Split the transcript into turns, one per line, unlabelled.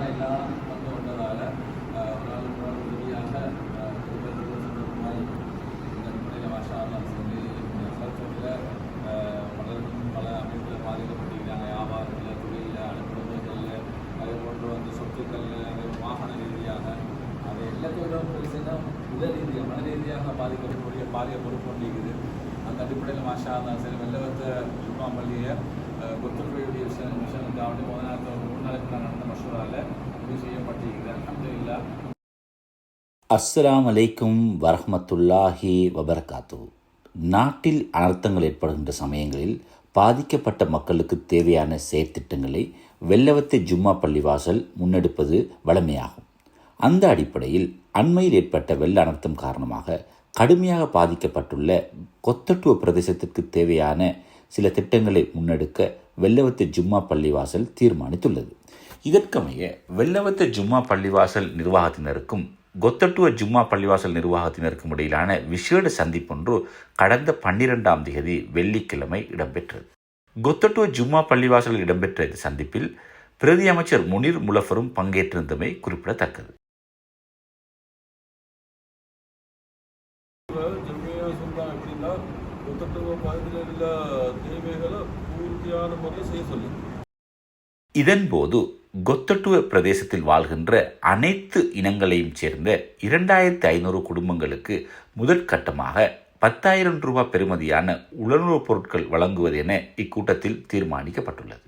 Corona வந்து கொண்டதால் ஒரு நாள் உதவியாக சந்தர்ப்பமாய் இந்த சொல்லி பலருக்கும் பல அமைப்பில் பாதிக்கப்பட்டிருக்கிறாங்க வியாபாரத்தில் தொழிலில் அனுப்புறதுகளில் அதே போன்று வந்து சொத்துக்கள் வாகன ரீதியாக அது எல்லாத்தோடும் பெருசுன்னா உடல் ரீதியாக மன ரீதியாக பாதிக்கப்படக்கூடிய பாரிய பொறுப்பு அந்த அடிப்படையில் மாஷா அல்லா சரி வெள்ளவத்த ஜும்மா பள்ளியை கொத்துருடைய விஷயம் விஷயங்களுக்காக முதல் நாள் மூணு நாளைக்கு அஸ்ஸலாம் செய்யப்பட்டிருக்கிறது அலமதுல்லா
அலைக்கும் வரஹமத்துல்லாஹி வபரகாத்து நாட்டில் அனர்த்தங்கள் ஏற்படுகின்ற சமயங்களில் பாதிக்கப்பட்ட மக்களுக்கு தேவையான செயற்திட்டங்களை வெள்ளவத்தை ஜும்மா பள்ளிவாசல் முன்னெடுப்பது வழமையாகும் அந்த அடிப்படையில் அண்மையில் ஏற்பட்ட வெள்ள அனர்த்தம் காரணமாக கடுமையாக பாதிக்கப்பட்டுள்ள கொத்தட்டுவ பிரதேசத்திற்கு தேவையான சில திட்டங்களை முன்னெடுக்க வெள்ளவத்தை ஜும்மா பள்ளிவாசல் தீர்மானித்துள்ளது. இதற்கமைய வெள்ளவத்தை ஜும்மா பள்ளிவாசல் நிர்வாகத்தினருக்கும் கொத்தட்டுவ ஜும்மா பள்ளிவாசல் நிர்வாகத்தினருக்கும் இடையிலான விசேட சந்திப்பொன்று கடந்த பன்னிரெண்டாம் தேதி வெள்ளிக்கிழமை இடம்பெற்றது. கொத்தட்டுவ ஜும்மா பள்ளிவாசலில் இடம்பெற்ற இந்த சந்திப்பில் பிரதி அமைச்சர் முனீர் முலஃபரும் பங்கேற்றிருந்தமை குறிப்பிடத்தக்கது. இதன்போது கொத்தட்டுவ பிரதேசத்தில் வாழ்கின்ற அனைத்து இனங்களையும் சேர்ந்த இரண்டாயிரத்தி ஐநூறு குடும்பங்களுக்கு முதற்கட்டமாக பத்தாயிரம் ரூபாய் பெறுமதியான உணவுப் பொருட்கள் வழங்குவது என இக்கூட்டத்தில் தீர்மானிக்கப்பட்டுள்ளது.